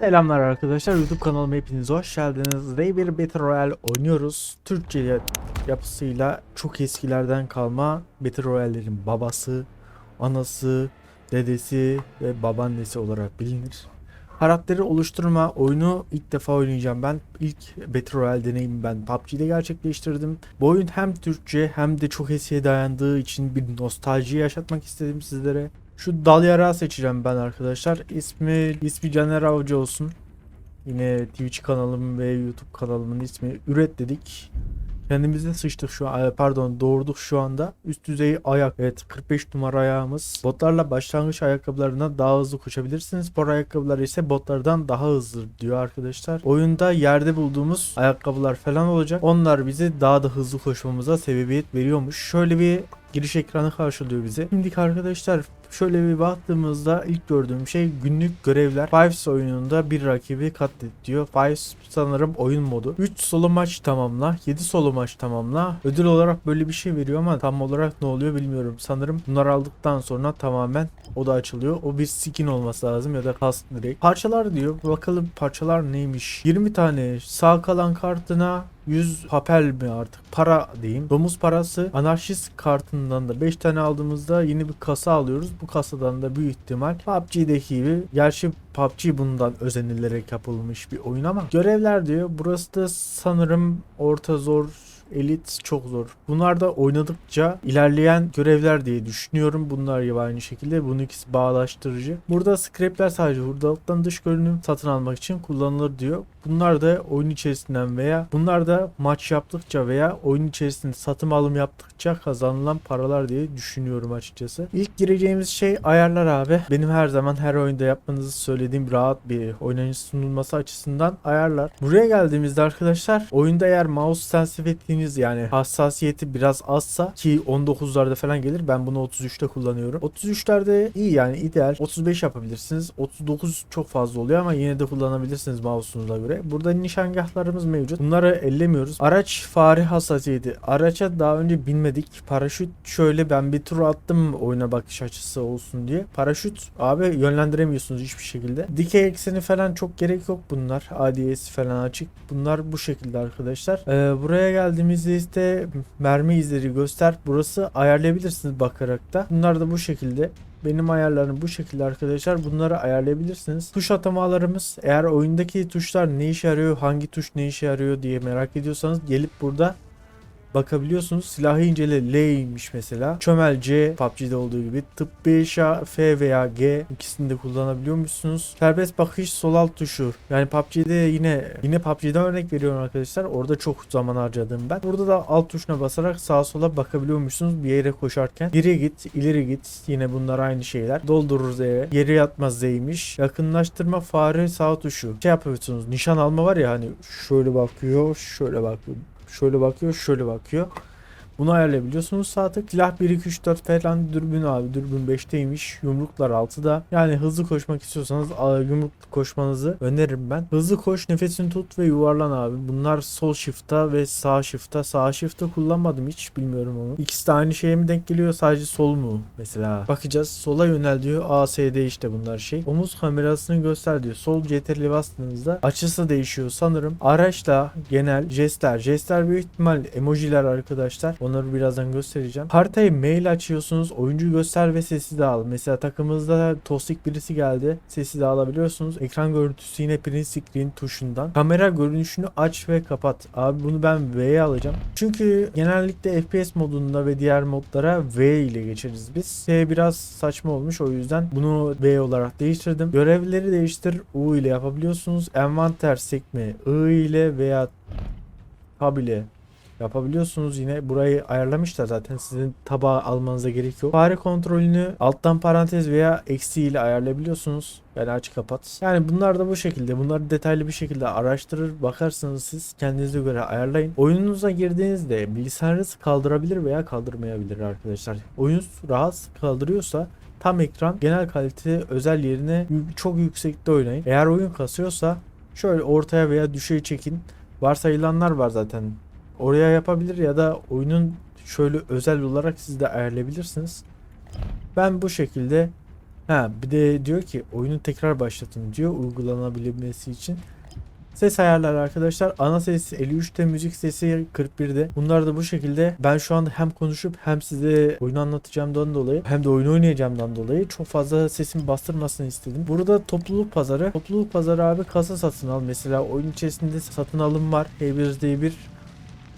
Selamlar arkadaşlar YouTube kanalıma hepiniz hoş geldiniz. Raver Battle Royale oynuyoruz. Türkçe yapısıyla çok eskilerden kalma Battle Royale'lerin babası, anası, dedesi ve babaannesi olarak bilinir. Karakteri oluşturma oyunu ilk defa oynayacağım ben. İlk Battle Royale deneyimi ben PUBG'de gerçekleştirdim. Bu oyun hem Türkçe hem de çok eskiye dayandığı için bir nostalji yaşatmak istedim sizlere. Şu dal yarağı seçeceğim ben arkadaşlar. İsmi ismi Caner Avcı olsun. Yine Twitch kanalım ve YouTube kanalımın ismi Üret dedik. Kendimize sıçtık şu an. Pardon doğurduk şu anda. Üst düzey ayak. Evet 45 numara ayağımız. Botlarla başlangıç ayakkabılarından daha hızlı koşabilirsiniz. Spor ayakkabılar ise botlardan daha hızlı diyor arkadaşlar. Oyunda yerde bulduğumuz ayakkabılar falan olacak. Onlar bizi daha da hızlı koşmamıza sebebiyet veriyormuş. Şöyle bir giriş ekranı karşılıyor bizi. Şimdi arkadaşlar şöyle bir baktığımızda ilk gördüğüm şey günlük görevler. Fives oyununda bir rakibi katlet diyor. Fives sanırım oyun modu. 3 solo maç tamamla, 7 solo maç tamamla. Ödül olarak böyle bir şey veriyor ama tam olarak ne oluyor bilmiyorum. Sanırım bunları aldıktan sonra tamamen o da açılıyor. O bir skin olması lazım ya da custom direkt. Parçalar diyor. Bakalım parçalar neymiş. 20 tane sağ kalan kartına 100 papel mi artık para diyeyim. Domuz parası anarşist kartından da 5 tane aldığımızda yeni bir kasa alıyoruz. Bu kasadan da büyük ihtimal PUBG'deki gibi gerçi PUBG bundan özenilerek yapılmış bir oyun ama görevler diyor. Burası da sanırım orta zor Elit çok zor. Bunlar da oynadıkça ilerleyen görevler diye düşünüyorum. Bunlar gibi aynı şekilde. Bunun ikisi bağlaştırıcı. Burada scrapler sadece hurdalıktan dış görünüm satın almak için kullanılır diyor. Bunlar da oyun içerisinden veya bunlar da maç yaptıkça veya oyun içerisinde satın alım yaptıkça kazanılan paralar diye düşünüyorum açıkçası. İlk gireceğimiz şey ayarlar abi. Benim her zaman her oyunda yapmanızı söylediğim rahat bir oynanış sunulması açısından ayarlar. Buraya geldiğimizde arkadaşlar oyunda eğer mouse sensitivitiniz yani hassasiyeti biraz azsa ki 19'larda falan gelir. Ben bunu 33'te kullanıyorum. 33'lerde iyi yani ideal. 35 yapabilirsiniz. 39 çok fazla oluyor ama yine de kullanabilirsiniz mouse'unuza göre. Burada nişangahlarımız mevcut. Bunları ellemiyoruz. Araç fare hassasiyeti. Araça daha önce binmedik. Paraşüt şöyle ben bir tur attım oyuna bakış açısı olsun diye. Paraşüt abi yönlendiremiyorsunuz hiçbir şekilde. Dikey ekseni falan çok gerek yok bunlar. ADS falan açık. Bunlar bu şekilde arkadaşlar. Ee, buraya geldiğimizde işte mermi izleri göster. Burası ayarlayabilirsiniz bakarak da. Bunlar da bu şekilde. Benim ayarlarım bu şekilde arkadaşlar. Bunları ayarlayabilirsiniz. Tuş atamalarımız eğer oyundaki tuşlar ne işe yarıyor, hangi tuş ne işe yarıyor diye merak ediyorsanız gelip burada bakabiliyorsunuz. Silahı incele L'ymiş mesela. Çömel C PUBG'de olduğu gibi. Tıp B şa F veya G ikisini de kullanabiliyormuşsunuz. Serbest bakış sol alt tuşu. Yani PUBG'de yine yine PUBG'den örnek veriyorum arkadaşlar. Orada çok zaman harcadım ben. Burada da alt tuşuna basarak sağa sola bakabiliyormuşsunuz bir yere koşarken. Geri git, ileri git. Yine bunlar aynı şeyler. Doldurur Z'ye. Geri yatma Z'ymiş. Yakınlaştırma fare sağ tuşu. Şey yapıyorsunuz. Nişan alma var ya hani şöyle bakıyor, şöyle bakıyor. Şöyle bakıyor, şöyle bakıyor. Bunu ayarlayabiliyorsunuz sağ tık. Silah 1, 2, 3, 4 falan dürbün abi. Dürbün 5'teymiş. Yumruklar 6'da. Yani hızlı koşmak istiyorsanız yumruk koşmanızı öneririm ben. Hızlı koş, nefesini tut ve yuvarlan abi. Bunlar sol shift'ta ve sağ shift'ta. Sağ shift'ta kullanmadım hiç. Bilmiyorum onu. İkisi de aynı şeye mi denk geliyor? Sadece sol mu? Mesela. Bakacağız. Sola yönel diyor. ASD işte bunlar şey. Omuz kamerasını göster diyor. Sol CTRL'e bastığınızda açısı değişiyor sanırım. Araçla genel jestler. Jestler büyük ihtimal emojiler arkadaşlar. Onları birazdan göstereceğim. Haritayı mail açıyorsunuz. Oyuncu göster ve sesi de al. Mesela takımınızda tosik birisi geldi. Sesi de alabiliyorsunuz. Ekran görüntüsü yine print screen tuşundan. Kamera görünüşünü aç ve kapat. Abi bunu ben V'ye alacağım. Çünkü genellikle FPS modunda ve diğer modlara V ile geçeriz biz. S biraz saçma olmuş o yüzden bunu V olarak değiştirdim. Görevleri değiştir U ile yapabiliyorsunuz. Envanter sekme I ile veya Tab ile yapabiliyorsunuz. Yine burayı ayarlamışlar zaten. Sizin tabağı almanıza gerek yok. Fare kontrolünü alttan parantez veya eksi ile ayarlayabiliyorsunuz. Yani aç kapat. Yani bunlar da bu şekilde. Bunları detaylı bir şekilde araştırır bakarsınız siz kendinize göre ayarlayın. Oyununuza girdiğinizde bilgisayarınız kaldırabilir veya kaldırmayabilir arkadaşlar. Oyun rahat kaldırıyorsa tam ekran genel kalite özel yerine çok yüksekte oynayın. Eğer oyun kasıyorsa şöyle ortaya veya düşey çekin. Varsayılanlar var zaten oraya yapabilir ya da oyunun şöyle özel olarak siz de ayarlayabilirsiniz. Ben bu şekilde Ha bir de diyor ki oyunu tekrar başlatın diyor uygulanabilmesi için. Ses ayarları arkadaşlar. Ana ses 53'te, müzik sesi 41'de. Bunlar da bu şekilde. Ben şu anda hem konuşup hem size oyunu anlatacağımdan dolayı hem de oyunu oynayacağımdan dolayı çok fazla sesimi bastırmasını istedim. Burada topluluk pazarı. Topluluk pazarı abi kasa satın al. Mesela oyun içerisinde satın alım var. H1Z1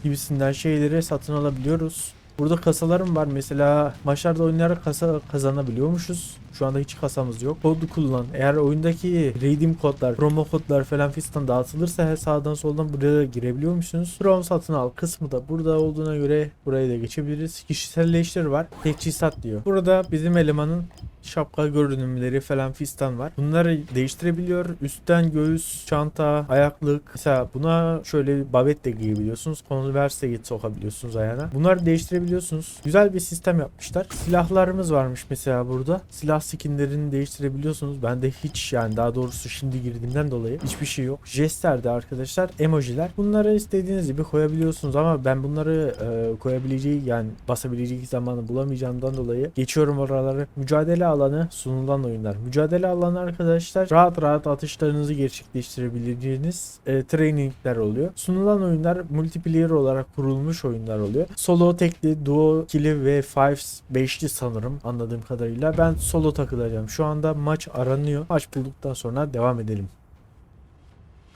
gibisinden şeyleri satın alabiliyoruz. Burada kasalarım var. Mesela maçlarda oynayarak kasa kazanabiliyormuşuz. Şu anda hiç kasamız yok. Kodu kullan. Eğer oyundaki redeem kodlar, promo kodlar falan fistan dağıtılırsa sağdan soldan buraya da girebiliyormuşsunuz. From satın al kısmı da burada olduğuna göre burayı da geçebiliriz. Kişiselleştir var. Teçhizat diyor. Burada bizim elemanın şapka görünümleri falan fistan var. Bunları değiştirebiliyor. Üstten göğüs, çanta, ayaklık. Mesela buna şöyle babet de giyebiliyorsunuz. Converse de sokabiliyorsunuz ayağına. Bunları değiştirebiliyorsunuz. Güzel bir sistem yapmışlar. Silahlarımız varmış mesela burada. Silah skinlerini değiştirebiliyorsunuz. Bende hiç yani daha doğrusu şimdi girdiğimden dolayı hiçbir şey yok. Jester'de arkadaşlar emojiler. Bunları istediğiniz gibi koyabiliyorsunuz ama ben bunları e, koyabileceği yani basabileceği zamanı bulamayacağımdan dolayı geçiyorum oraları. Mücadele alanı sunulan oyunlar. Mücadele alanı arkadaşlar rahat rahat atışlarınızı gerçekleştirebileceğiniz e, trainingler oluyor. Sunulan oyunlar multiplayer olarak kurulmuş oyunlar oluyor. Solo, tekli, duo, ikili ve fives, beşli sanırım anladığım kadarıyla. Ben solo takılacağım. Şu anda maç aranıyor. Maç bulduktan sonra devam edelim.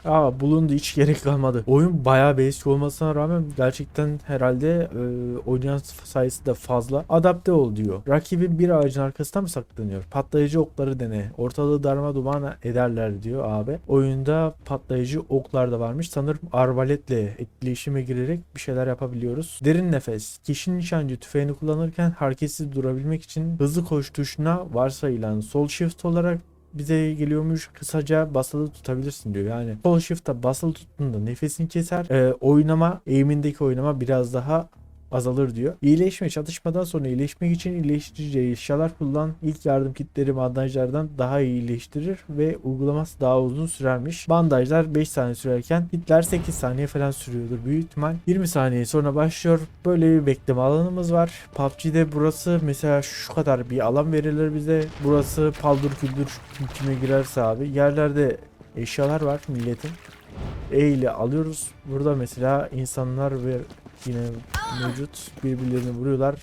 Aa bulundu hiç gerek kalmadı. Oyun bayağı basic olmasına rağmen gerçekten herhalde e, oynayan sayısı da fazla. Adapte ol diyor. Rakibin bir ağacın arkasında mı saklanıyor? Patlayıcı okları dene. Ortalığı darma duman ederler diyor abi. Oyunda patlayıcı oklar da varmış. Sanırım arbaletle etkileşime girerek bir şeyler yapabiliyoruz. Derin nefes. Kişi nişancı tüfeğini kullanırken hareketsiz durabilmek için hızlı koş tuşuna varsayılan sol shift olarak bize geliyormuş kısaca basılı tutabilirsin diyor. Yani sol shift'ta basılı tuttuğunda nefesin keser. Ee, oynama, eğimindeki oynama biraz daha azalır diyor. İyileşme çatışmadan sonra iyileşmek için iyileştirici eşyalar kullan. İlk yardım kitleri bandajlardan daha iyi iyileştirir ve uygulaması daha uzun sürermiş. Bandajlar 5 saniye sürerken kitler 8 saniye falan sürüyordur büyük ihtimal. 20 saniye sonra başlıyor. Böyle bir bekleme alanımız var. PUBG'de burası mesela şu kadar bir alan verilir bize. Burası paldır küldür kime girerse abi. Yerlerde eşyalar var milletin. E ile alıyoruz. Burada mesela insanlar ve yine mevcut birbirlerini vuruyorlar.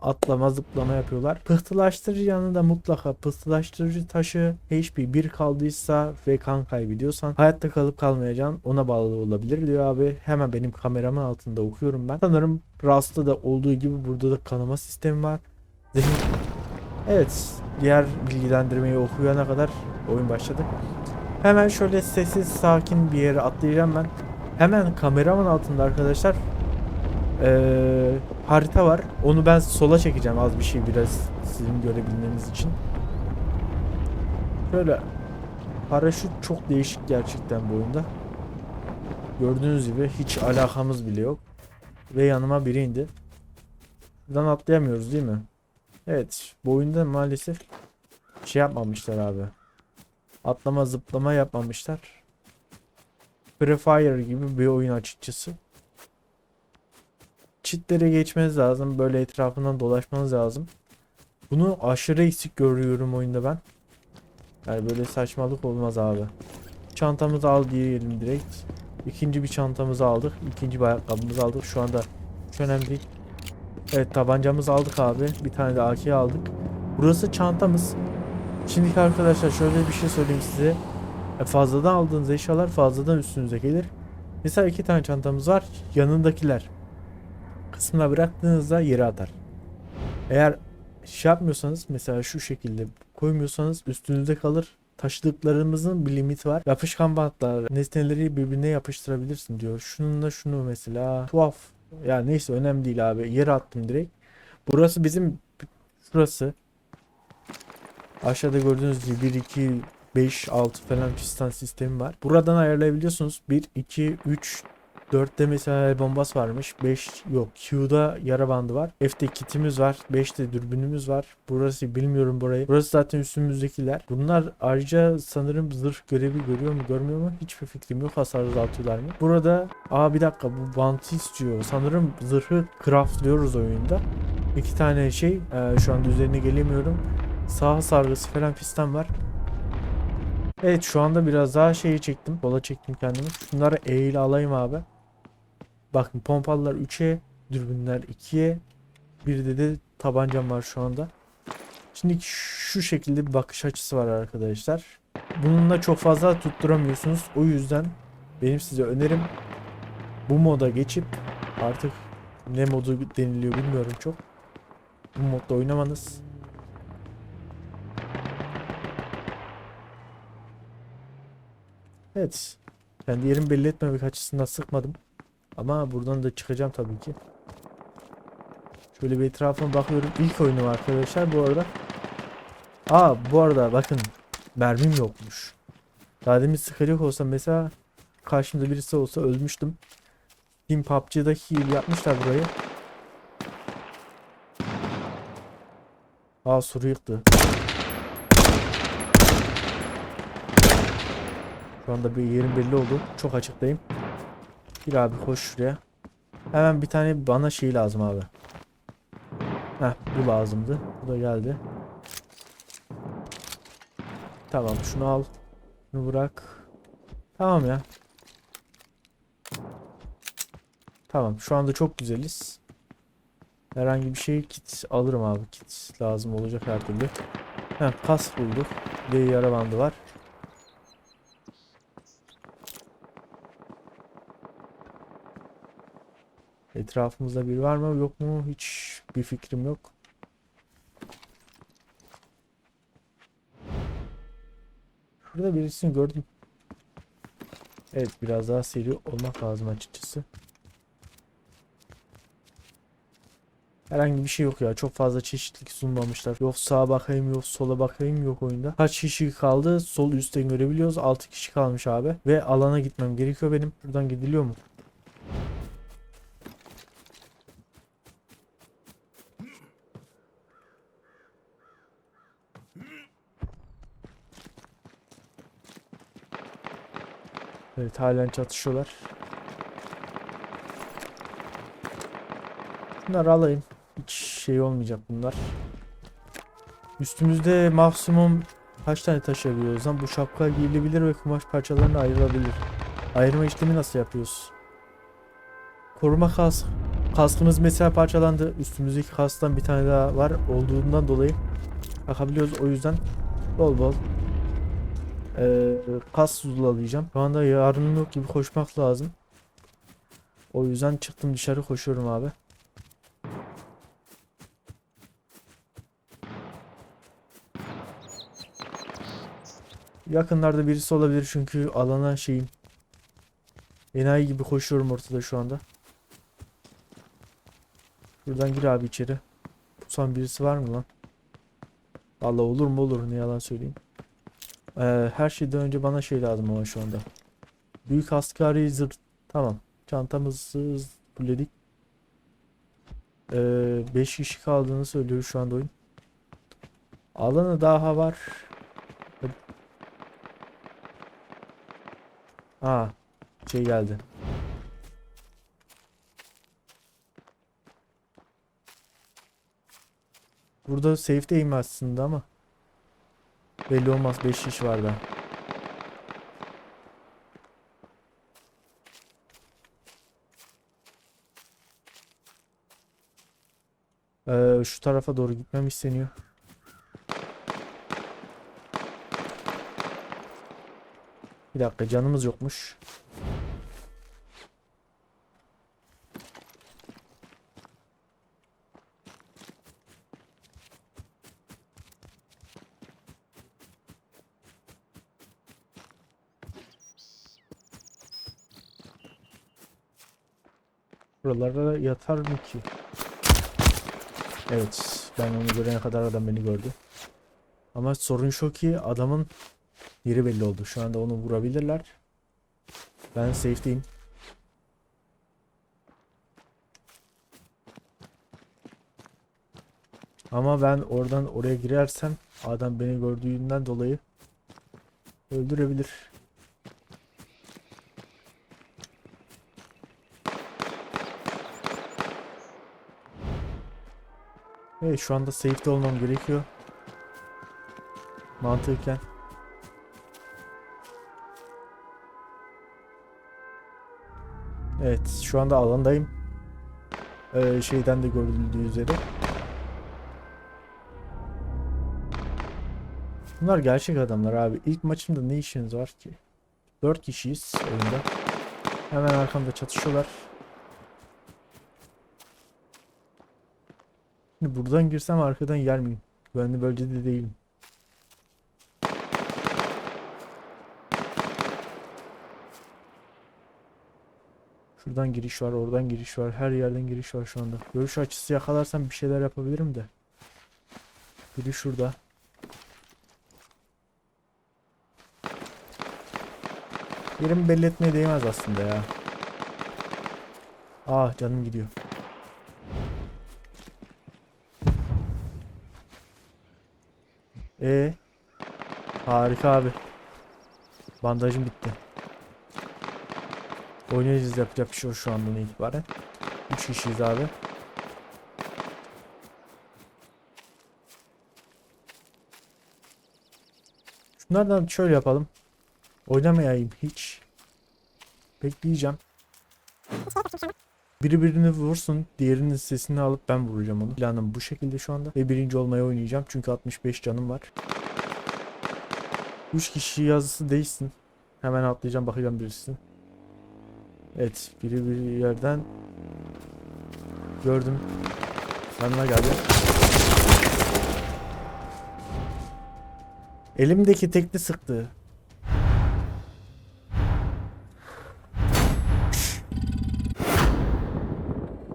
Atlama zıplama yapıyorlar. Pıhtılaştırıcı yanında mutlaka pıhtılaştırıcı taşı HP 1 kaldıysa ve kan kaybediyorsan hayatta kalıp kalmayacaksın ona bağlı olabilir diyor abi. Hemen benim kameramın altında okuyorum ben. Sanırım Rust'ta da olduğu gibi burada da kanama sistemi var. Zihin... Evet diğer bilgilendirmeyi okuyana kadar oyun başladı. Hemen şöyle sessiz sakin bir yere atlayacağım ben. Hemen kameramın altında arkadaşlar ee, harita var. Onu ben sola çekeceğim az bir şey biraz sizin görebilmeniz için. Şöyle paraşüt çok değişik gerçekten bu oyunda. Gördüğünüz gibi hiç alakamız bile yok. Ve yanıma biri indi. Buradan atlayamıyoruz değil mi? Evet bu oyunda maalesef şey yapmamışlar abi. Atlama zıplama yapmamışlar. Free Fire gibi bir oyun açıkçası. Çitlere geçmeniz lazım. Böyle etrafından dolaşmanız lazım. Bunu aşırı eksik görüyorum oyunda ben. Yani böyle saçmalık olmaz abi. Çantamızı al diyelim direkt. İkinci bir çantamızı aldık. İkinci bir ayakkabımızı aldık. Şu anda hiç önemli değil. Evet tabancamızı aldık abi. Bir tane de AK aldık. Burası çantamız. Şimdiki arkadaşlar şöyle bir şey söyleyeyim size. E, Fazladan aldığınız eşyalar fazladan üstünüze gelir. Mesela iki tane çantamız var. Yanındakiler kısmına bıraktığınızda yere atar. Eğer şey yapmıyorsanız mesela şu şekilde koymuyorsanız üstünüzde kalır. Taşıdıklarımızın bir limiti var. Yapışkan bantlar nesneleri birbirine yapıştırabilirsin diyor. Şununla şunu mesela tuhaf. Ya neyse önemli değil abi. Yere attım direkt. Burası bizim şurası. Aşağıda gördüğünüz gibi 1 2 5 6 falan piston sistemi var. Buradan ayarlayabiliyorsunuz. 1 2 3 4'te mesela el bombas varmış. 5 yok. Q'da yara bandı var. F'de kitimiz var. 5'te dürbünümüz var. Burası bilmiyorum burayı. Burası zaten üstümüzdekiler. Bunlar ayrıca sanırım zırh görevi görüyor mu görmüyor mu? Hiçbir fikrim yok. Hasar azaltıyorlar mı? Burada aa bir dakika bu bantı istiyor. Sanırım zırhı craftlıyoruz oyunda. İki tane şey. Ee, şu anda üzerine gelemiyorum. Sağ sargısı falan fistan var. Evet şu anda biraz daha şeyi çektim. Sola çektim kendimi. Şunları E ile alayım abi. Bakın pompalılar 3'e, dürbünler 2'ye. Bir de de tabancam var şu anda. Şimdi şu şekilde bir bakış açısı var arkadaşlar. Bununla çok fazla tutturamıyorsunuz. O yüzden benim size önerim bu moda geçip artık ne modu deniliyor bilmiyorum çok. Bu modda oynamanız. Evet. Kendi yerimi belli etmemek açısından sıkmadım. Ama buradan da çıkacağım tabii ki. Şöyle bir etrafıma bakıyorum. İlk oyunum arkadaşlar bu arada. Aa bu arada bakın mermim yokmuş. Daha demin sıkacak olsa mesela karşımda birisi olsa ölmüştüm. Team PUBG'daki gibi yapmışlar burayı. Aa soru yıktı. Şu anda bir yerim belli oldu. Çok açıktayım. Bir abi koş şuraya. Hemen bir tane bana şey lazım abi. Heh bu lazımdı. Bu da geldi. Tamam şunu al. Şunu bırak. Tamam ya. Tamam şu anda çok güzeliz. Herhangi bir şey kit alırım abi. Kit lazım olacak her türlü. Heh kas bulduk. Bir yara bandı var. Etrafımızda biri var mı yok mu hiç bir fikrim yok. Şurada birisini gördüm. Evet biraz daha seri olmak lazım açıkçası. Herhangi bir şey yok ya. Çok fazla çeşitlilik sunmamışlar. Yok sağa bakayım yok sola bakayım yok oyunda. Kaç kişi kaldı? Sol üstten görebiliyoruz. 6 kişi kalmış abi. Ve alana gitmem gerekiyor benim. Buradan gidiliyor mu? Evet halen çatışıyorlar. Bunları alayım. Hiç şey olmayacak bunlar. Üstümüzde maksimum kaç tane taşıyabiliyoruz lan? Bu şapka giyilebilir ve kumaş parçalarına ayrılabilir. Ayırma işlemi nasıl yapıyoruz? Koruma kask. Kaskımız mesela parçalandı. Üstümüzdeki kasktan bir tane daha var olduğundan dolayı bakabiliyoruz. O yüzden bol bol ee, kas zulalayacağım. Şu anda yarın yok gibi koşmak lazım. O yüzden çıktım dışarı koşuyorum abi. Yakınlarda birisi olabilir çünkü alana şeyim. Enayi gibi koşuyorum ortada şu anda. Şuradan gir abi içeri. Son birisi var mı lan? Vallahi olur mu olur ne yalan söyleyeyim. Ee, her şeyden önce bana şey lazım ama şu anda. Büyük asgari zırh. Tamam. Çantamızı fulledik. 5 kişi kaldığını söylüyor şu anda oyun. Alanı daha var. Aa, şey geldi. Burada safe'deyim aslında ama. Belli olmaz 5 kişi var da. Ee, şu tarafa doğru gitmem isteniyor. Bir dakika canımız yokmuş. Buralara yatar mı ki? Evet, ben onu görene kadar adam beni gördü. Ama sorun şu ki adamın yeri belli oldu. Şu anda onu vurabilirler. Ben safe'deyim. Ama ben oradan oraya girersem adam beni gördüğünden dolayı öldürebilir. Evet şu anda safe'de olmam gerekiyor. Mantıken. Evet şu anda alandayım. Ee, şeyden de görüldüğü üzere. Bunlar gerçek adamlar abi. İlk maçımda ne işiniz var ki? 4 kişiyiz oyunda. Hemen arkamda çatışıyorlar. Şimdi buradan girsem arkadan yer miyim? Güvenli bölgede değilim. Şuradan giriş var, oradan giriş var. Her yerden giriş var şu anda. Görüş açısı yakalarsam bir şeyler yapabilirim de. Biri şurada. Yerimi belli etmeye değmez aslında ya. Ah canım gidiyor. E harika abi. Bandajım bitti. Oynayacağız yapacak bir şey yok şu andan itibaren. 3 kişiyiz abi. Şunlardan şöyle yapalım. Oynamayayım hiç. Bekleyeceğim. Biri birini vursun, diğerinin sesini alıp ben vuracağım onu. Planım bu şekilde şu anda. Ve birinci olmaya oynayacağım çünkü 65 canım var. 3 kişi yazısı değişsin. Hemen atlayacağım bakacağım birisi. Evet biri bir yerden gördüm. Yanına geldi. Elimdeki tekli sıktı.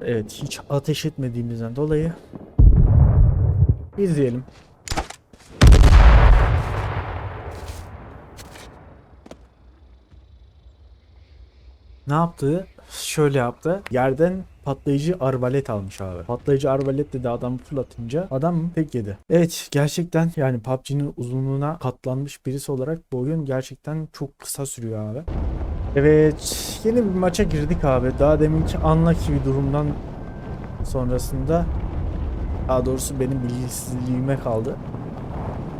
Evet hiç ateş etmediğimizden dolayı izleyelim. Ne yaptı? Şöyle yaptı. Yerden patlayıcı arbalet almış abi. Patlayıcı arbalet dedi adamı fırlatınca adam tek yedi. Evet gerçekten yani PUBG'nin uzunluğuna katlanmış birisi olarak bu oyun gerçekten çok kısa sürüyor abi. Evet yeni bir maça girdik abi. Daha deminki anlaki bir durumdan sonrasında daha doğrusu benim bilgisizliğime kaldı.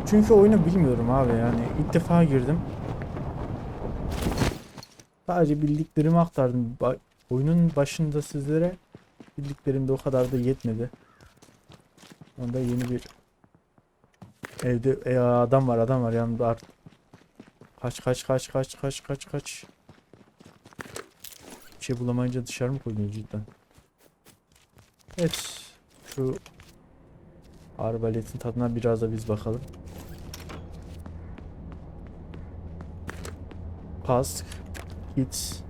Çünkü oyunu bilmiyorum abi yani ilk defa girdim. Sadece bildiklerimi aktardım. Ba- oyunun başında sizlere bildiklerim de o kadar da yetmedi. Onda yeni bir evde e, adam var adam var yanımda art. Kaç kaç kaç kaç kaç kaç kaç. Bir şey bulamayınca dışarı mı koydunuz cidden? Evet. Şu arbaletin tadına biraz da biz bakalım. Kask. Hit.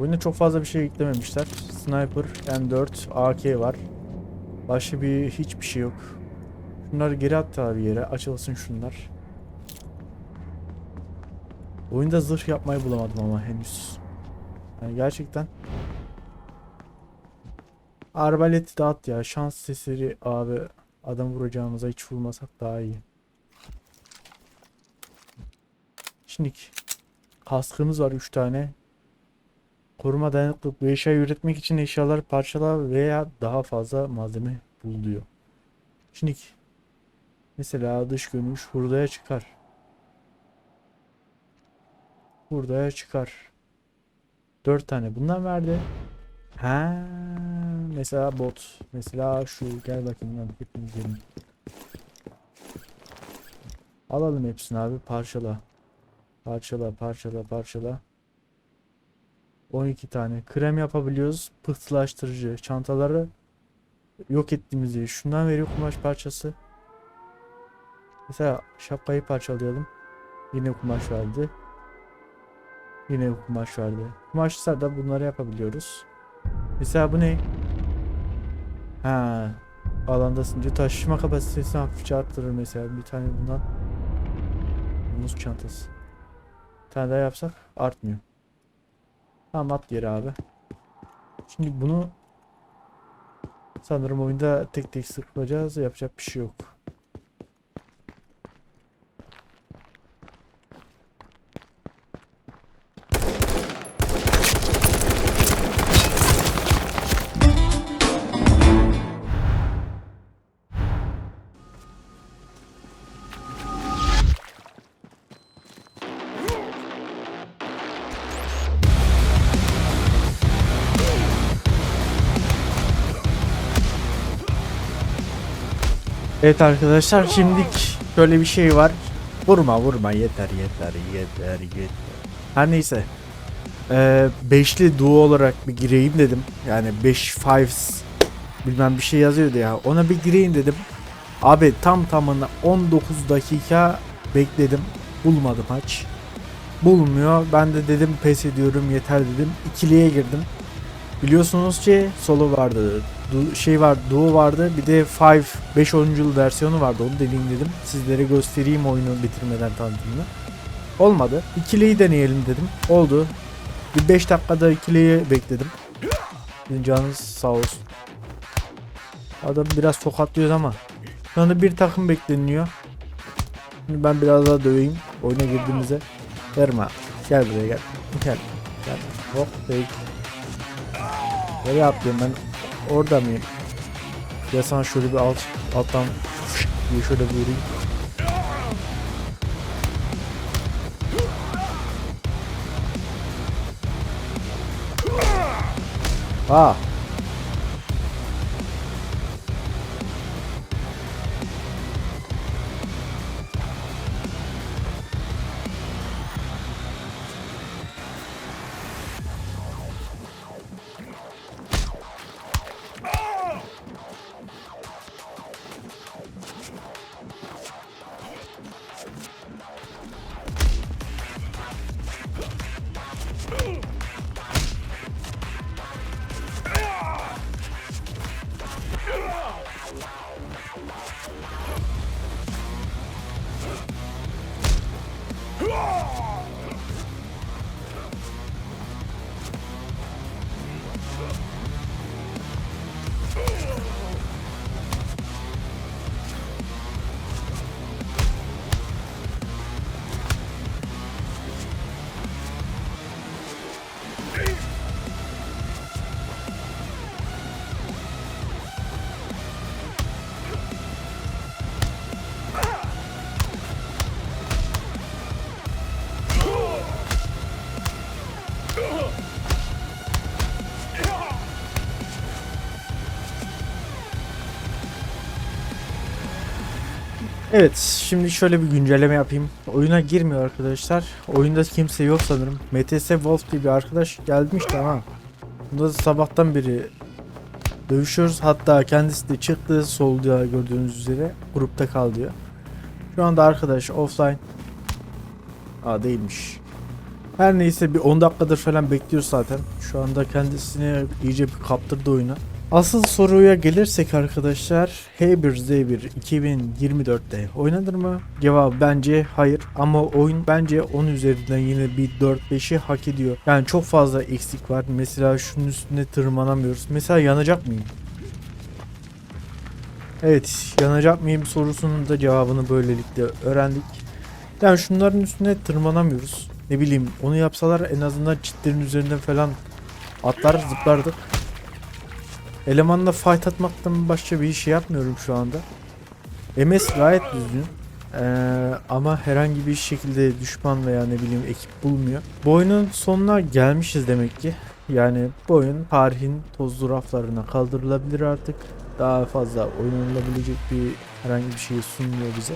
Oyuna çok fazla bir şey eklememişler. Sniper, M4, AK var. Başka bir hiçbir şey yok. Şunları geri at abi yere. Açılsın şunlar. Oyunda zırh yapmayı bulamadım ama henüz. Yani gerçekten Arbaleti dağıt ya. Şans eseri abi. Adam vuracağımıza hiç vurmasak daha iyi. Şimdi kaskımız var 3 tane. Koruma dayanıklı bu eşyayı üretmek için eşyalar parçala veya daha fazla malzeme bul diyor. Şimdi mesela dış görünüş hurdaya çıkar. Hurdaya çıkar. 4 tane bundan verdi. Ha, mesela bot. Mesela şu gel bakayım lan hepimiz gelin. Alalım hepsini abi parçala. Parçala parçala parçala. 12 tane. Krem yapabiliyoruz. Pıhtılaştırıcı. Çantaları yok ettiğimizde şundan veriyor kumaş parçası. Mesela şapkayı parçalayalım. Yine kumaş verdi. Yine kumaş verdi. Kumaşlar da bunları yapabiliyoruz. Mesela bu ne? Ha, alandasınca taşıma kapasitesini hafifçe arttırır mesela. Bir tane bundan muz çantası. Bir tane daha yapsak artmıyor. Tamam at yere abi. Şimdi bunu sanırım oyunda tek tek sıkılacağız. Yapacak bir şey yok. Evet arkadaşlar şimdilik şöyle bir şey var. Vurma vurma yeter yeter yeter yeter. Her neyse. Ee, beşli duo olarak bir gireyim dedim. Yani 5 fives bilmem bir şey yazıyordu ya. Ona bir gireyim dedim. Abi tam tamına 19 dakika bekledim. Bulmadım maç. Bulmuyor. Ben de dedim pes ediyorum yeter dedim. İkiliye girdim. Biliyorsunuz ki solo vardı. Şey var, duo vardı. Bir de 5 5 oyunculu versiyonu vardı. Onu deneyeyim dedim. Sizlere göstereyim oyunu bitirmeden tanıtımını. Olmadı. İkiliyi deneyelim dedim. Oldu. Bir 5 dakikada ikiliyi bekledim. Canınız sağ olsun. Adam biraz tokatlıyoruz ama. Şu anda bir takım bekleniyor. Şimdi ben biraz daha döveyim. Oyuna girdiğimizde. Verme. Gel buraya gel. Gel. Gel. Hop. Fake. Nereye atlıyorum ben? Orada mıyım? Ya sana şöyle bir alt alttan diye şöyle bir vurayım. Aa. Evet, şimdi şöyle bir güncelleme yapayım. Oyuna girmiyor arkadaşlar. Oyunda kimse yok sanırım. MTS Wolf diye bir arkadaş gelmişti ama. Bunda da sabahtan beri dövüşüyoruz. Hatta kendisi de çıktı solda gördüğünüz üzere grupta kal diyor. Şu anda arkadaş offline. Aa değilmiş. Her neyse bir 10 dakikadır falan bekliyoruz zaten. Şu anda kendisini iyice bir kaptırdı oyuna. Asıl soruya gelirsek arkadaşlar H1Z1 2024'te oynanır mı? Cevabı bence hayır ama oyun bence 10 üzerinden yine bir 4-5'i hak ediyor. Yani çok fazla eksik var. Mesela şunun üstünde tırmanamıyoruz. Mesela yanacak mıyım? Evet yanacak mıyım sorusunun da cevabını böylelikle öğrendik. Yani şunların üstüne tırmanamıyoruz. Ne bileyim onu yapsalar en azından çitlerin üzerinden falan atlar zıplardık. Elemanla fight atmaktan başka bir şey yapmıyorum şu anda. MS gayet düzgün. Ee, ama herhangi bir şekilde düşman veya ne bileyim ekip bulmuyor. Bu oyunun sonuna gelmişiz demek ki. Yani bu oyun tarihin tozlu raflarına kaldırılabilir artık. Daha fazla oynanabilecek bir herhangi bir şey sunmuyor bize.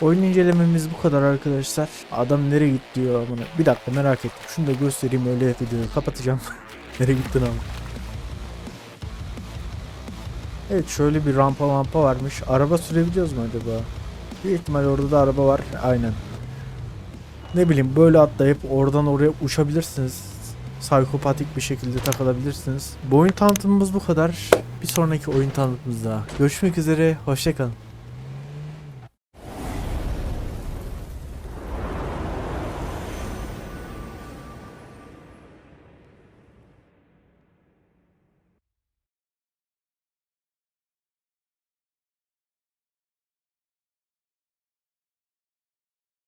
Oyun incelememiz bu kadar arkadaşlar. Adam nereye gitti diyor amına. Bir dakika merak ettim. Şunu da göstereyim öyle videoyu kapatacağım. nereye gittin ama. Evet şöyle bir rampa rampa varmış. Araba sürebiliyoruz mu acaba? Büyük ihtimal orada da araba var. Aynen. Ne bileyim böyle atlayıp oradan oraya uçabilirsiniz. Psikopatik bir şekilde takılabilirsiniz. Bu oyun tanıtımımız bu kadar. Bir sonraki oyun tanıtımımızda görüşmek üzere. Hoşçakalın.